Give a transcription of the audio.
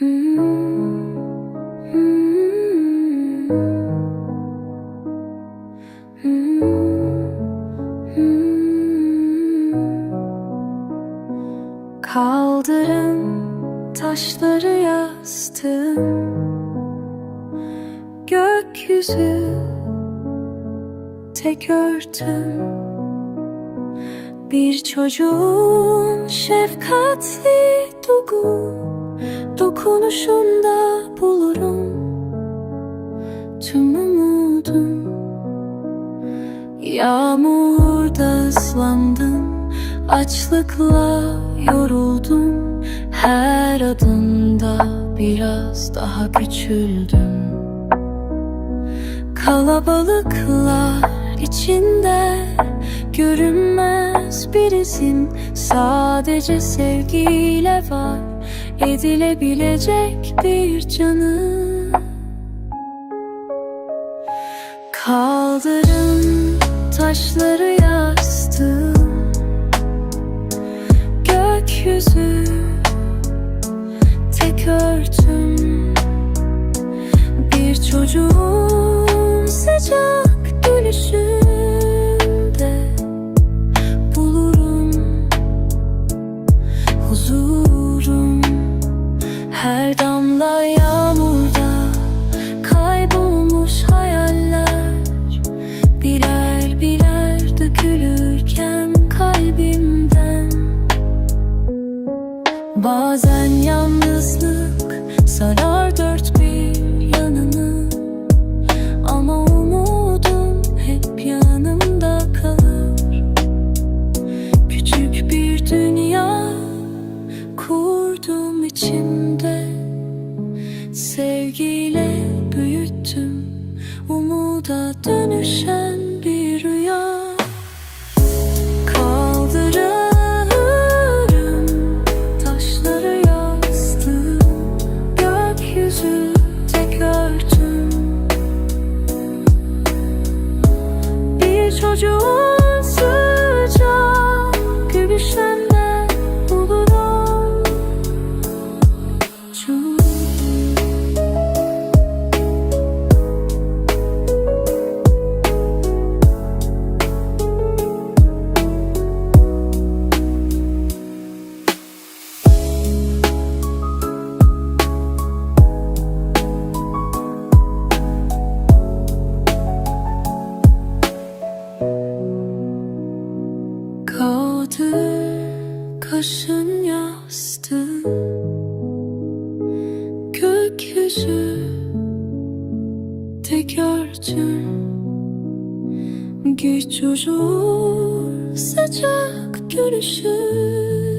Kaldırın taşları yastım Gökyüzü tek Bir çocuğun şefkatli doku Dokunuşunda bulurum tüm umudum. Yağmurda ıslandım Açlıkla yoruldum. Her adımda biraz daha küçüldüm. Kalabalıklar içinde Görünmez bir izim Sadece sevgiyle var Edilebilecek bir canım Kaldırın taşları yastım Gökyüzü tek örtüm Bir çocuğun Her damla yağmurda kaybolmuş hayaller. Birer birer dökülürken kalbimden. Bazen yalnızlık sarar dört bir 色的女神 Gökyüzü tek örtün Güç çocuğun sıcak gülüşü